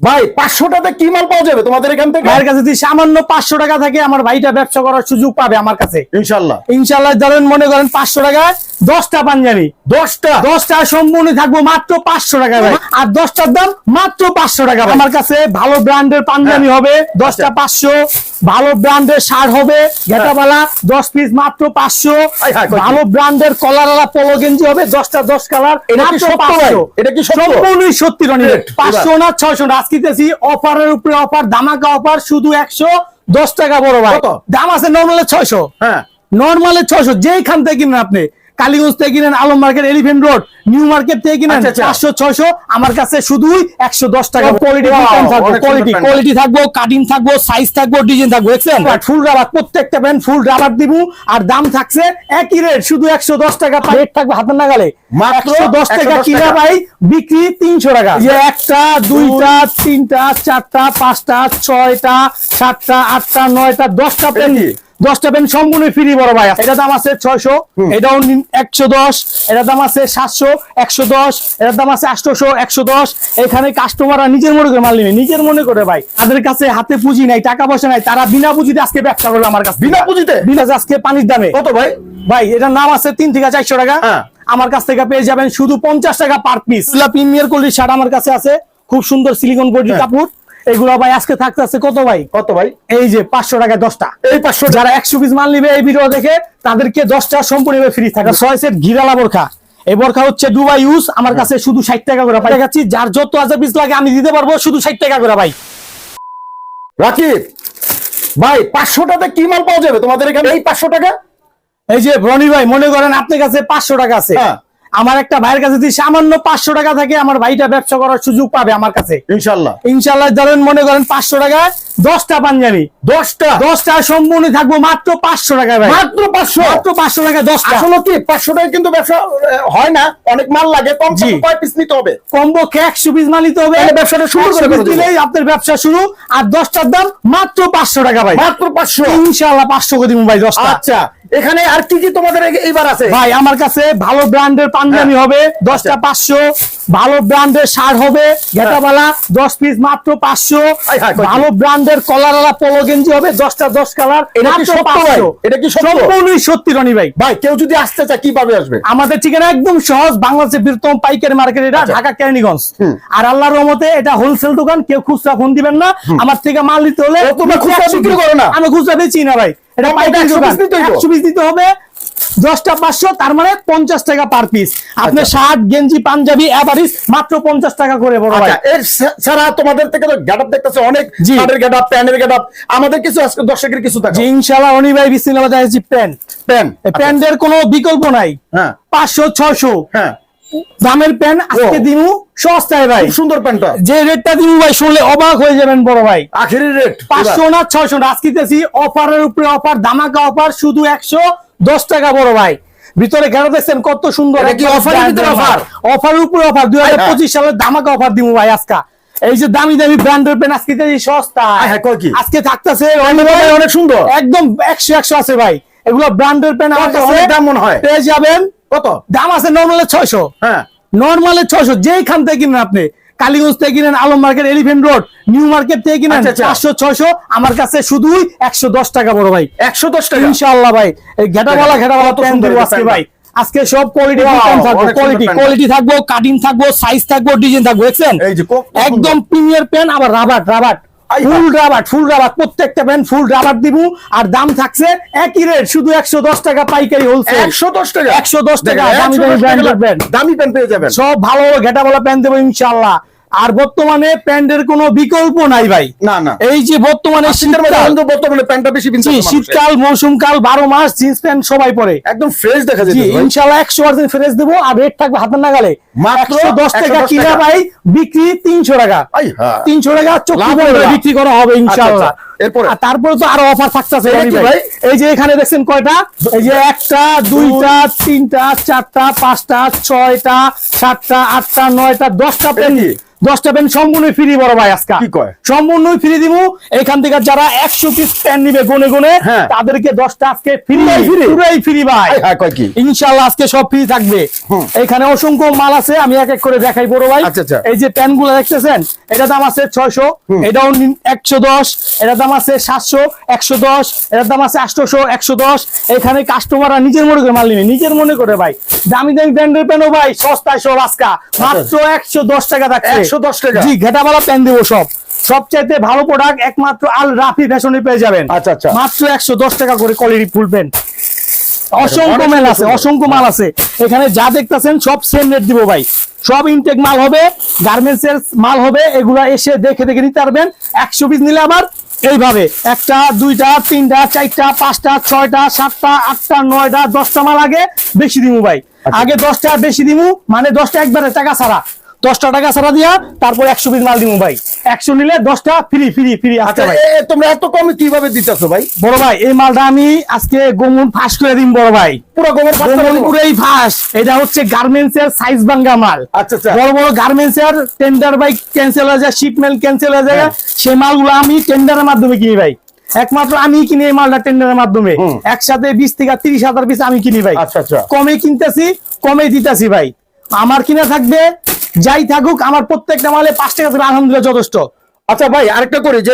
ভাই পাঁচশো টাকা কি মাল পাওয়া যাবে তোমাদের এখান থেকে? ভাইয়ের কাছে যদি সামান্য পাঁচশো টাকা থাকে আমার ভাইটা ব্যবসা করার সুযোগ পাবে আমার কাছে। ইনশাল্লাহ। ইনশাল্লাহ ধরেন মনে করেন পাঁচশো টাকা দশটা পাঞ্জাবি। দশটা? দশটা সম্পূর্ণ থাকব মাত্র পাঁচশো টাকা ভাই। আর দশটার দাম মাত্র পাঁচশো টাকা আমার কাছে ভালো ব্র্যান্ডের পাঞ্জাবি হবে দশটা পাঁচশো। ভালো ব্র্যান্ডের শার্ট হবে ঘেটাবালা দশ পিস মাত্র পাঁচশো? ভালো ব্র্যান্ডের কলারওয়ালা পোলো গেঞ্জি হবে দশটা দশ কালার এটা কি? সম্পূর্ণই সত্যি রনি পাঁচশো না ছয়শো না আজকে দিতেছি অফারের উপরে অফার দামাকা অফার শুধু একশো দশ টাকা বড় ভাই। দাম আছে নর্মালে ছয়শো। হ্যাঁ। নর্মালে ছয়শো যেইখান থেকে কিনেন আপনি। কালীগঞ্জ থেকে কিনেন Alam market elephant road new market থেকে কিনেন আচ্ছা, আচ্ছা। ছয়শো। আমার কাছে শুধুই একশো দশ টাকা। কোয়ালিটি কোয়ালিটি কোয়ালিটি থাকব কাটিং থাকব সাইজ থাকব ডিজাইন থাকব দেখছেন ফুল রাবার প্রত্যেকটা প্যান্ট ফুল রাবার দিব আর দাম থাকছে একই রেট শুধু একশো দশ টাকা রেট থাকবে হাতের নাগালে। মাত্র দশ টাকা 110 কিনা। ভাই বিক্রি তিনশো টাকা। যে একটা দুইটা তিনটা চারটা পাঁচটা ছয়টা সাতটা আটটা নয়টা দশটা প্যান্ট? দশটা পেন সম্পূর্ণ ফ্রি বড় ভাই। এটা দাম আছে ছয়শো এটাও একশো দশ এটার দাম আছে সাতশো একশো দশ এটার দাম আছে আটশোশো একশো দশ। এখানে কাস্টমাররা নিজের মনে করে মাল নিবে নিজের মনে করে ভাই। তাদের কাছে হাতে পুঁজি নাই টাকা পয়সা নাই তারা বিনা পুঁজিতে আজকে ব্যবসা করবে আমার কাছে বিনা পুঁজিতে? বিনা আজকে পানির দামে। কত ভাই? ভাই এটার নাম আছে তিন থেকে চারশো টাকা। হ্যাঁ। আমার কাছ থেকে পেয়ে যাবেন শুধু পঞ্চাশ টাকা পার পিস প্রিমিয়ার কোয়ালিটির শার্ট আমার কাছে আছে খুব সুন্দর সিলিকন কোয়ালিটির হ্যাঁ। কাপড়। এগুলো ভাই আজকে থাকতে আছে কত ভাই? কত ভাই? এই যে পাঁচশো টাকা দশটা। এই পাঁচশো যারা একশো পিস মাল নিবে এই ভিডিও দেখে তাদেরকে দশটা সম্পূর্ণ ফ্রি থাকে ছয় সেট ঘিরালা বোরখা। এই বোরখা হচ্ছে দুবাই ইউজ আমার কাছে শুধু ষাট টাকা করে পাই। দেখাচ্ছি যার যত হাজার পিস লাগে আমি দিতে পারব শুধু ষাট টাকা করে ভাই। রাকিব ভাই পাঁচশো পাঁচশোটাতে কি মাল পাওয়া যাবে? তোমাদের এখানে এই পাঁচশো টাকা? এই যে রনি ভাই মনে করেন আপনার কাছে পাঁচশো টাকা আছে। হ্যাঁ। আমার একটা ভাইয়ের কাছে যদি সামান্য পাঁচশো টাকা থাকে আমার ভাইটা ব্যবসা করার সুযোগ পাবে আমার কাছে। ইনশাল্লাহ। ইনশাল্লাহ ধরেন মনে করেন পাঁচশো টাকায় দশটা পাঞ্জাবি। দশটা? দশটা সম্পূর্ণ থাকব মাত্র পাঁচশো টাকায় ভাই। মাত্র পাঁচশো? মাত্র পাঁচশো টাকা দশটা। আসলে কি পাঁচশো টাকা কিন্তু ব্যবসা হয় না। অনেক মাল লাগে কম কয় পিস নিতে হবে। কমপক্ষে একশো পিস মাল নিতে হবে। ব্যবসাটা শুরু করে 100 piece ফেলে দেবো। দিলেই আপনার ব্যবসা শুরু। আর দশটার দাম মাত্র পাঁচশো টাকা ভাই। মাত্র পাঁচশো? ইনশাল্লাহ পাঁচশো করে দিব ভাই দশটা। আচ্ছা এখানে আর কি কি তোমাদের এইবার আছে? ভাই আমার কাছে ভালো ব্র্যান্ডের পাঞ্জাবি হ্যাঁ। হবে দশটা। পাঁচশো। ভালো ব্র্যান্ডের শার্ট হবে ঘেটাবালা দশ পিস মাত্র পাঁচশো। ভালো? ভালো ব্র্যান্ডের কলারওয়ালা পোলো গেঞ্জি হবে দশটা দশ কালার এটা কি সত্য ভাই? এটা কি সম্পূর্ণই সত্যি রনি ভাই। ভাই কেউ যদি আসতে চায় কীভাবে আসবে? আমাদের ঠিকানা একদম সহজ বাংলাদেশের বৃহত্তম পাইকারি মার্কেট এটা আচ্ছা। ঢাকা কেরানীগঞ্জ। আর আল্লাহর রহমতে এটা হোলসেল দোকান কেউ খুচরা ফোন দিবেন না। আমার থেকে মাল নিতে হলে তোমরা খুচরা বিক্রি করো না? আমি খুচরা বেচি না ভাই। এটা পাইকারি? একশো পিস দিতে হবে দশটা পাঁচশো তার মানে পঞ্চাশ টাকা পার পিস আপনার আচ্ছা। শার্ট গেঞ্জি পাঞ্জাবি অ্যাভারিজ মাত্র পঞ্চাশ টাকা করে বড় আচ্ছা এর ছাড়া তোমাদের থেকে তো দেখতেছে অনেক। প্যান্টের আমাদের কিছু আজকে দর্শকের কিছু থাকে ইনশাল্লাহ অনি ভাই বিসমিল্লাহ দেখাচ্ছি প্যান্ট প্যান্ট প্যান্টের কোনো বিকল্প নাই। হ্যাঁ। পাঁচশো ছশো হ্যাঁ। দামের প্যান্ট আজকে। দিনু সস্তায় ভাই। সুন্দর প্যান্টটা যে রেটটা দিন ভাই শুনলে অবাক হয়ে যাবেন বড় ভাই। আখেরি রেট। পাঁচশো না ছয়শো না আজকে অফারের উপরে অফার ধামাকা অফার শুধু একশো দশ টাকা বড় ভাই। ভিতরে গেল দেখছেন কত সুন্দর offer? অফারের উপরে অফার দুই হাজার। পঁচিশ সালের ধামাকা অফার দিব ভাই আজকা। এই যে দামি দামি ব্র্যান্ডের পেন আজকে সস্তা? আজকে থাকতেছে অনেক সুন্দর। একদম একশো একশো আছে ভাই। এগুলো ব্র্যান্ডের পেন আমার কত? কাছে দাম মনে হয়। পেয়ে যাবেন। কত? দাম আছে নর্মালে ছয়শো। হ্যাঁ। নর্মালে ছয়শো। যেইখান থেকে কিনেন আপনি। কালীগঞ্জ থেকে কিনেন Alam market elephant road new market থেকে কিনেন আচ্ছা, আচ্ছা। ছয়শো। আমার কাছে শুধুই একশো দশ টাকা বড় ভাই। একশো দশ টাকা? ইনশাআল্লাহ ভাই। এই ঘেটাওয়ালা ঘেটাওয়ালা কত প্যান্ট সুন্দর আজকে ভাই। আজকে সব কোয়ালিটি থাকব কোয়ালিটি কোয়ালিটি থাকব কাটিং থাকব সাইজ থাকব ডিজাইন থাকব দেখছেন? এই যে একদম প্রিমিয়ার পেন আবার rubber rubber full rubber full rubber প্রত্যেকটা পেন ফুল রাবার দিব। আর দাম থাকছে একই রেট শুধু একশো দশ টাকা পাইকারি হোলসেল একশো দশ টাকা? 110 টাকা, দেখেন, দামি দামি টাকা দামি প্যান্ট পেয়ে যাবেন। সব ভালো ঘেটা বলা প্যান্ট দেবো ইনশাল্লাহ আর বর্তমানে প্যান্টের কোনো বিকল্প নাই ভাই। না না। এই যে বর্তমানে বর্তমানে প্যান্টটা বেশি। শীতকাল মৌসুমকাল বারো মাস জিন্স প্যান্ট সবাই পরে। একদম ফ্রেশ দেখা যাচ্ছে ইনশাল্লাহ একশো পার্সেন্ট ফ্রেশ দেবো আর রেট থাকবে হাতের নাগালে। মাত্র দশ টাকা কিনা ভাই বিক্রি তিনশো টাকা। তিনশো টাকা। বিক্রি করা হবে ইনশাল্লাহ আচ্ছা, আচ্ছা। আর তারপরে তো আরও অফার থাকতেছে ভাই? এই যে এখানে দেখছেন কয়টা? এই যে একটা দুইটা তিনটা চারটা পাঁচটা ছয়টা সাতটা আটটা নয়টা দশটা পেন কি? দশটা প্যান্ট সম্পূর্ণ ফ্রি বড় ভাই আজকে। কি কয়? সম্পূর্ণ ফ্রি দিব। এখান থেকে যারা একশো পিস প্যান্ট নিবে গুনে গুনে হ্যাঁ। তাদেরকে দশটা আজকে ফ্রি পুরাই পুরাই ফ্রি ভাই। হ্যাঁ কয় কি? ইনশাল্লাহ আজকে সব ফ্রি থাকবে। এখানে অসংখ্য মাল আছে আমি এক এক করে দেখাই বড় ভাই। আচ্ছা, আচ্ছা। এই যে প্যান্টগুলো দেখতেছেন এটা দাম আছে ছয়শো এটাও একশো দশ এটার দাম আছে সাতশো একশো দশ এটার দাম আছে আটশোশো একশো দশ। এখানে কাস্টমাররা নিজের মনে করে মাল নিবে নিজের মনে করে ভাই। দামি দামি ব্র্যান্ডের প্যান্টও ভাই সস্তায় সব আজকা। মাত্র একশো দশ টাকা থাকছে। 110 টাকা? জি ঘেটাওয়ালা প্যান্ট দেবো সব। সবচাইতে ভালো প্রোডাক্ট একমাত্র আল রাফি ফ্যাশনে পেয়ে যাবেন। আচ্ছা, আচ্ছা। মাত্র একশো দশ টাকা করে কোয়ালিটি ফুল প্যান্ট অসংখ্য মাল আছে অসংখ্য মাল আছে। এখানে যা দেখতেছেন সব সেম রেট দিব ভাই। সব ইনটেক মাল হবে গার্মেন্টস এর মাল হবে এগুলা এসে দেখে দেখে নিতে পারবেন। একশো পিস নিলে আবার এইভাবে একটা দুইটা তিনটা চারটা পাঁচটা ছয়টা সাতটা আটটা নয়টা দশটা মাল আগে বেশি দিমু ভাই। আচ্ছা। আগে দশটা বেশি দিমু মানে দশটা একবারে টাকা ছাড়া। দশটা টাকা ছাড়া দিয়া তারপর একশো পিস মাল দিমু ভাই। একশো নিলে দশটা ফ্রি ফ্রি ফ্রি আচ্ছা ভাই। তোমরা এত কমে কীভাবে দিতেছো ভাই? বড় ভাই এই মালটা আমি আজকে গোমন ফাঁস করে বড় ভাই। পুরো গোমন দেবো? ফাঁস। এটা হচ্ছে গার্মেন্টস এর সাইজ ভাঙ্গা মাল। আচ্ছা আচ্ছা। বড় বড় গার্মেন্টস এর টেন্ডার বাই ক্যান্সেল হয়ে যায় শিপমেন্ট ক্যান্সেল হয়ে যায়। হ্যাঁ। সেই মালগুলো আমি টেন্ডারের মাধ্যমে কিনি ভাই। একমাত্র আমি কিনি এই মালটা টেন্ডারের মাধ্যমে। একসাথে বিশ থেকে তিরিশ হাজার পিস আমি কিনি ভাই। আচ্ছা। কমে কিনতেছি কমে দিতেছি ভাই। আমার কিনা থাকবে যাই থাকুক আমার প্রত্যেকটা মালে পাঁচ টাকা করে আলহামদুলিল্লাহ যথেষ্ট। আচ্ছা ভাই আরেকটা করি যে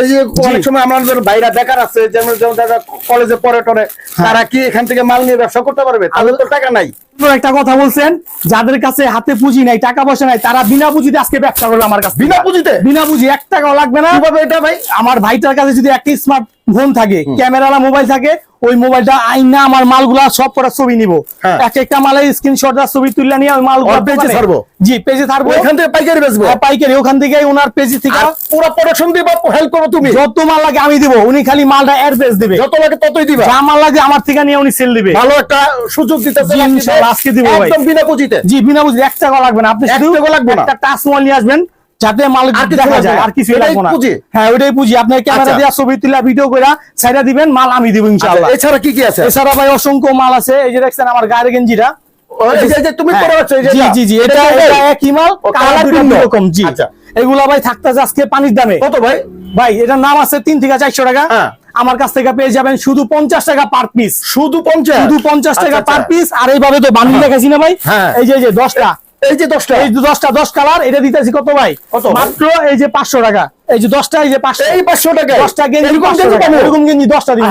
অনেক সময় আমাদের ভাইরা বেকার আছে যেমন যেমন যারা কলেজে পড়ে টরে হ্যাঁ। তারা কি এখান থেকে মাল নিয়ে ব্যবসা করতে পারবে? তাদের তো টাকা নাই। একটা কথা বলছেন যাদের কাছে হাতে পুঁজি নাই টাকা পয়সা নাই তারা বিনা পুঁজিতে আজকে ব্যবসা করবে আমার কাছে বিনা পুঁজিতে? বিনা পুঁজি এক টাকাও লাগবে না। এটা ভাই? আমার ভাইটার কাছে যদি একটা স্মার্ট ফোন থাকে ক্যামেরালা মোবাইল থাকে ওই মোবাইলটা আইনা আমার মালগুলা সব কটা ছবি নিব। হ্যাঁ। এক একটা মালের স্ক্রিনশট ছবি তুলে নিয়ে ওই মাল ওর page ছাড়বো? জি পেজে ছাড়বো। ওইখান থেকে পাইকারি বেচবো? হ্যাঁ, পাইকারি ওখান থেকে ওনার পেজ থেকে পুরো প্রোডাকশন দিবা হেল্প করো তুমি? যত মাল লাগে আমি দিব উনি খালি মালটা অ্যাড্রেস দিবে। যত লাগে ততই দিবা। যা মাল লাগে আমার থেকে নিয়ে উনি সেল দিবে। ভালো একটা সুযোগ দিতে জি, ইনশাআল্লাহ, আজকে দিব ভাই। একদম বিনা পুঁজিতে। জি বিনা বুঝি এক টাকা লাগবে না। আপনি এক টাকা লাগবে না। একটা টাচ মোবাইল নিয়ে আসবেন যাতে মাল দেখা যায়। আর কিছু লাগবে না? হ্যাঁ ওইটাই পুঁজি। আপনার ক্যামেরা আচ্ছা। দিয়ে ছবি তুলে ভিডিও করে সাইডা দিবেন মাল আমি দিব আচ্ছা, ইনশাআল্লাহ। এছাড়া কি কি আছে? এছাড়া ভাই অসংখ্য মাল আছে। এই যে দেখছেন আমার গায়ের গেঞ্জিটা। হ্যাঁ। এগুলা ভাই থাকতেছে আজকে পানির দামে। কত ভাই? ভাই এটার নাম আছে তিন থেকে চারশো টাকা। হ্যাঁ। আমার কাছ থেকে পেয়ে যাবেন শুধু পঞ্চাশ টাকা পার পিস শুধু পঞ্চাশ? শুধু পঞ্চাশ টাকা পার আচ্ছা। পিস আর এইভাবে তো বান্ডিল দেখাছি না ভাই। হ্যাঁ। এই যে দশটা। এই যে দশটা। এই যে দশটা দশ কালার এটা দিতেছি কত ভাই? কত? মাত্র এই যে পাঁচশো টাকা। এই যে দশটা এই যে পাঁচশো। এই পাঁচশো টাকা? দশটা গেঞ্জি এরকম দশটা দিন?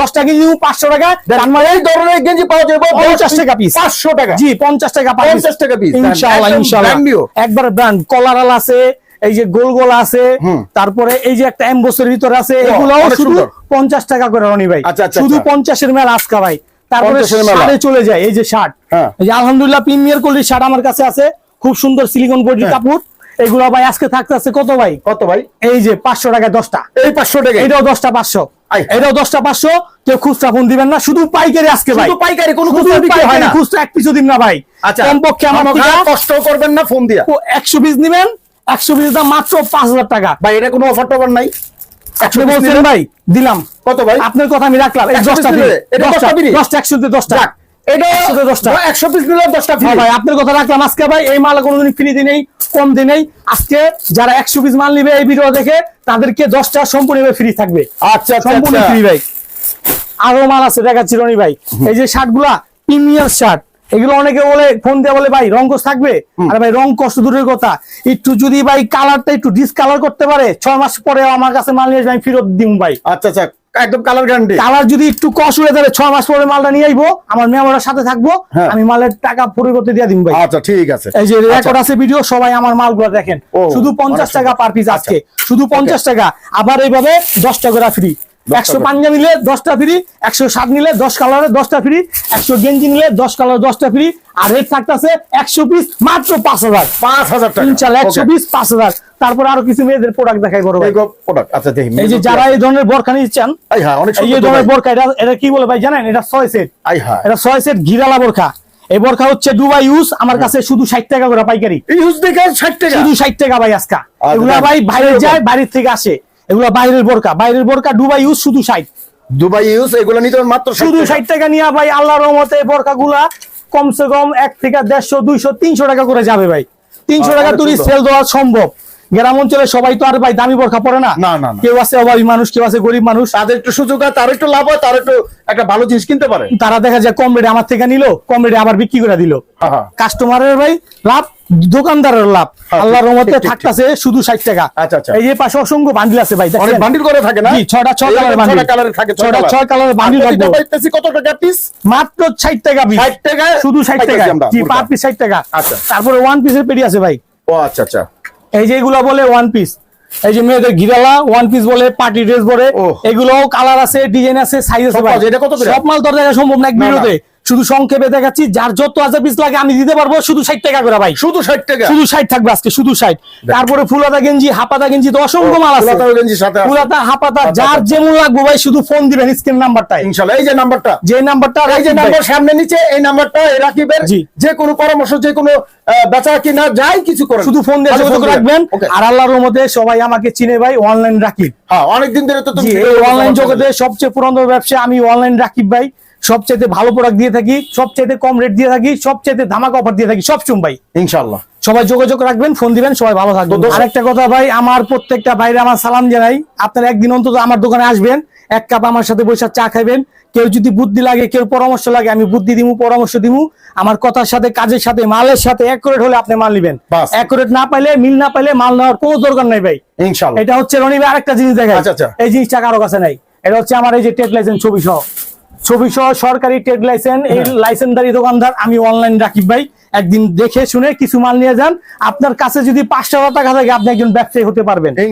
দশটা গেঞ্জি পাঁচশো টাকা। মানে এই ধরনের গেঞ্জি পাওয়া যাবে পঞ্চাশ টাকা পিস পাঁচশো টাকা। জি পঞ্চাশ টাকা। 50 টাকা ইনশাআল্লাহ brand new। একবার ব্র্যান্ড কলারাল আছে এই যে গোল গোল আছে তারপরে এই যে একটা এমবোসের ভিতরে আছে ও, এগুলাও শুধু পঞ্চাশ টাকা করে রনি ভাই। আচ্ছা, আচ্ছা, শুধু আচ্ছা। পঞ্চাশের মেলা আজকা ভাই। তারপরে 50 শার্টে চলে যায় এই যে শার্ট। হ্যাঁ। এই যে আলহামদুলিল্লাহ প্রিমিয়ার কোয়ালিটির শার্ট আমার কাছে আছে। খুব সুন্দর সিলিকন বডি হ্যাঁ। কাপড়। এগুলো ভাই আজকে কত ভাই? কত ভাই? এই যে পাঁচশো টাকা দশটা। এই পাঁচশো টাকা এটাও দশটা পাঁচশো। এটাও দশটা পাঁচশো। কেউ খুচরা ফোন দিবেন না শুধু পাইকারি আজকে ভাই। পাইকারি কোনো খুচরা বিক্রি হয় না। খুচরা এক পিছু দিন না ভাই। আচ্ছা কমপক্ষে আমার কষ্ট করবেন না ফোন দিয়া। একশো পিস নিবেন একশো পিস দাম মাত্র পাঁচ হাজার টাকা। ভাই এটা কোনো অফার টফার নাই? আপনি বলছেন ভাই দিলাম। কত ভাই? আপনার কথা আমি রাখলাম। এই 100 দশটা piece ফ্রি দিলে? এটা দশটা। 10টা free? দশটা একশো দশটা। যাক, এটা একশোতে দশটা। একশো পিস নিলে দশটা ফ্রি হ্যাঁ ভাই আপনার কথা রাখলাম। আজকে ভাই এই মাল কোনোদিন ফ্রি দিই নেই কম দিই নেই। আজকে যারা একশো পিস মাল নিবে এই ভিডিও দেখে তাদেরকে দশটা সম্পূর্ণ ফ্রি থাকবে। আচ্ছা আচ্ছা সম্পূর্ণ আচ্ছা। ফ্রি ভাই। আরও মাল আছে দেখাচ্ছি রনি ভাই। এই যে শার্টগুলা প্রিমিয়ার শার্ট। এগুলো অনেকে বলে ফোন দিয়ে বলে ভাই রং থাকবে? আর ভাই রং কষ্ট দূরের কথা। একটু যদি ভাই কালারটা একটু ডিসকালার করতে পারে ছয় মাস পরে আমার কাছে মাল নিয়ে আমি ফেরত দিম ভাই। আচ্ছা আচ্ছা একদম কালার গ্যারান্টি কালার যদি একটু কষ হয়ে যাবে ছয় মাস পরে মালটা নিয়ে আইবো আমার মেমোরের সাথে থাকব হ্যাঁ। আমি মালের টাকা পরিবর্তে দিয়ে দিম ভাই। আচ্ছা ঠিক আছে। এই যে আচ্ছা। রেকর্ড আছে ভিডিও সবাই আমার মালগুলো দেখেন। শুধু পঞ্চাশ টাকা সুন্দর। পার পিস আচ্ছা। আজকে। শুধু পঞ্চাশ টাকা আবার এইভাবে দশটা করে ফ্রি একশো করে। পাঞ্জা নিলে দশটা ফ্রি একশো ষাট নিলে দশ কালারে দশটা ফ্রি একশো গেঞ্জি নিলে দশ কালার দশটা ফ্রি আর রেট থাকতেছে একশো পিস মাত্র পাঁচ হাজার। পাঁচ হাজার টাকা। ইনশাল্লাহ একশো পিস পাঁচ হাজার। তারপর আরও কিছু মেয়েদের প্রোডাক্ট দেখাই ভাই। এই আচ্ছা দেখি এই যে যারা এই ধরনের বরখা নিচ্ছেন হ্যাঁ এই ধরনের। বোরখা এটা এটা কি বলে ভাই জানেন? এটা ছয় সেট হ্যাঁ এটা ছয় সেট ঘিরালা বোরখা। এই বোরখা হচ্ছে দুবাই ইউজ আমার কাছে শুধু ষাট টাকা করে পাইকারি। ইউজ দেখে ষাট টাকা? শুধু ষাট টাকা ভাই আজকা। এগুলা ভাই বাইরে যায় বাইরের থেকে আসে। এগুলা বাইরের বোরকা। বাইরের বোরকা দুবাই ইউজ শুধু ষাট। দুবাই ইউজ এগুলো নিতে মাত্র শুধু 60 টাকা। ষাট টাকা। নিয়ে ভাই আল্লাহর রহমতে বোরকা গুলা কমসে কম এক থেকে দেড়শো দুইশো তিনশো টাকা করে যাবে ভাই। তিনশো টাকা অনেক তুলি সেল দেওয়া সম্ভব। গ্রাম অঞ্চলে সবাই তো আর ভাই দামি বরখা পরে না? না, না, না। কেউ আছে অভাবী মানুষ কেউ আছে গরিব মানুষ। তাদের একটু সুযোগ হয় তার একটু লাভ হয় তার একটু একটা ভালো জিনিস কিনতে পারে। তারা দেখা যায় কম রেটে আমার থেকে নিল কম রেটে আবার বিক্রি করে দিল। কাস্টমারের ভাই লাভ দোকানদারের লাভ। হ্যাঁ, আল্লাহর রহমতে থাকতেছে শুধু ষাট টাকা। আচ্ছা, আচ্ছা। এই যে পাশে অসংখ্য বান্ডিল আছে ভাই অনেক বান্ডিল করে থাকে না? জি, ছয়টা ছয় এই কালারের বান্ডিল ছয়টা কালারের থাকে ছয়টা ছয় কালারের বান্ডিল রাখব পাইতেছি কত টাকা পিস মাত্র ষাট টাকা পিস 60 টাকায় শুধু ষাট টাকা। জি। পার পিস ষাট টাকা। আচ্ছা। তারপরে ওয়ান পিসের পেডি আছে ভাই। ও আচ্ছা আচ্ছা। এই যে এগুলো বলে ওয়ান পিস এই যে মেয়েদের গিরালা ওয়ান পিস বলে পার্টি ড্রেস বলে। এগুলো কালার আছে ডিজাইন আছে সাইজ আছে এটা কত? সব মাল তো দেখা সম্ভব না এক। ভিডিওতে শুধু সংক্ষেপে দেখাচ্ছি যার যত হাজার পিস লাগে আমি দিতে পারব শুধু ষাট টাকা করে ভাই। শুধু ষাট টাকা? শুধু ষাট থাকবে আজকে শুধু ষাট। তারপরে ফুলাতা গেঞ্জি হাপাতা গেঞ্জি তো অসংখ্য মাল আছে। ফুলাতা হাপাতা যার। যেমন লাগবে ভাই শুধু ফোন দিবেন স্ক্রিন নাম্বারটাই ইনশাল্লাহ এই যে নাম্বারটা যে নাম্বারটা এই যে নাম্বার সামনে নিচে এই নাম্বারটা এই রাকিবের জি। যে কোনো পরামর্শ যে কোনো বেচা কিনা যাই কিছু করে শুধু ফোন দিয়ে যোগাযোগ রাখবেন। আর আল্লাহর রহমতে সবাই আমাকে চিনে ভাই অনলাইন রাখি হ্যাঁ অনেকদিন ধরে তো তুমি অনলাইন জগতে সবচেয়ে পুরনো ব্যবসা আমি অনলাইন রাকিব ভাই। সবচেয়ে ভালো প্রোডাক্ট দিয়ে থাকি সবচেয়ে কম রেট দিয়ে থাকি সবচেয়ে ধামাকা অফার দিয়ে থাকি সবসময় ভাই। ইনশাল্লাহ সবাই যোগাযোগ রাখবেন ফোন দিবেন সবাই ভালো থাকবেন। আরেকটা কথা ভাই আমার প্রত্যেকটা বাইরে আমার সালাম জানাই। আপনারা একদিন অন্তত আমার দোকানে আসবেন এক কাপ আমার সাথে বসে চা খাবেন কেউ যদি বুদ্ধি লাগে কেউ পরামর্শ লাগে আমি বুদ্ধি দিমু পরামর্শ দিমু। আমার কথার সাথে কাজের সাথে মালের সাথে অ্যাকুরেট হলে আপনি মাল নেবেন। অ্যাকুরেট না পাইলে মিল না পাইলে মাল নেওয়ার কোনো দরকার নাই ভাই। ইনশাল্লাহ এটা হচ্ছে রনি ভাই আরেকটা জিনিস দেখা আচ্ছা, আচ্ছা। এই জিনিসটা কারও কাছে নাই। এটা হচ্ছে আমার এই যে ট্রেড লাইসেন্স ছবি সহ ছবি সহ সরকারি ট্রেড লাইসেন্স এই হ্যাঁ। লাইসেন্সদারি দোকানদার আমি অনলাইন রাকিব ভাই একদিন দেখে শুনে কিছু মাল নিয়ে যান আপনার কাছে যদি পাঁচশো টাকা থাকে আপনি একজন ব্যবসায়ী হতে পারবেন